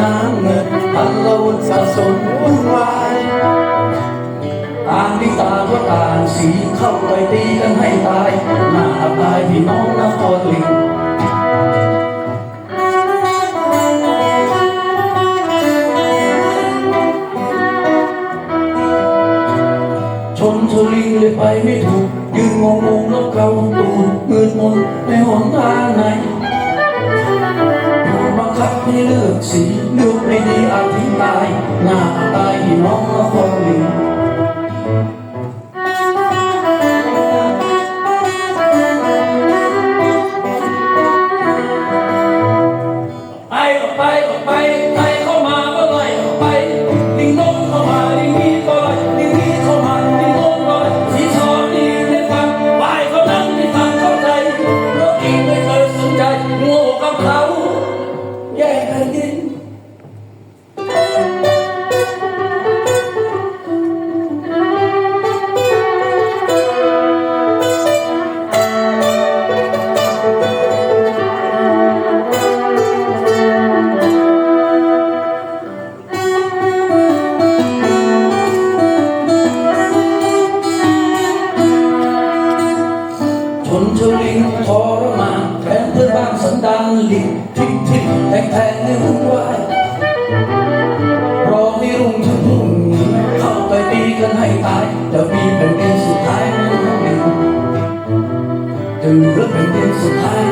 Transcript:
น้ำเงินพันละวนสับสนวุ่นวายต่างที่ตาก็ต่างสีเข้าไปตีกันให้ตายหน้าอับอายพี่น้องนครลิงชนชลิงเลยไปไม่ถูก ยืนงงงแล้วเกาตูดมืดมนในหนทางไหน กสีลูกไม่ดีอาธิบายหน้าตายน้องคนหนึ่งไปก็ไปออกไป คนเชลิงทรมานแทนเพื่อบ้านสันดานหลีงทิ้งทิ้งแทงแทงในหุ้นวายรอให้รุ่งถึงพรุ่งนี้เข้าไปตีกันให้ตายจะมีเป็นเดือนสุดท้ายจะเหลือเป็นเดือนสุดท้าย